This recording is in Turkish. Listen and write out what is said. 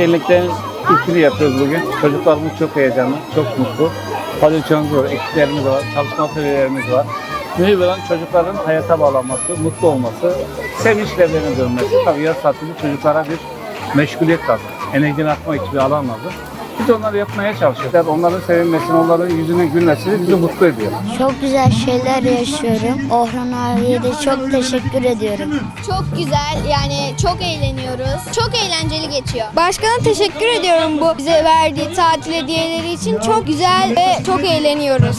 şenliklerin ilkini yapıyoruz bugün. Çocuklarımız çok heyecanlı, çok mutlu. Palyaçomuz var, ekiplerimiz var, çalışma atölyelerimiz var. Mühim olan çocukların hayata bağlanması, mutlu olması, sevinçlerine dönmesi. Tabii yaz tatili çocuklara bir meşguliyet lazım. Enerjini atmak için bir alan lazım. Biz onları yapmaya çalışıyoruz. Onların sevinmesini, onların yüzünün gülmesi bizi mutlu ediyor. Çok güzel şeyler yaşıyorum. Orhan abiye de çok teşekkür ediyorum. Çok güzel yani çok eğleniyoruz. Çok eğlenceli geçiyor. Başkana teşekkür ediyorum bu bize verdiği tatil hediyeleri için. Çok güzel ve çok eğleniyoruz.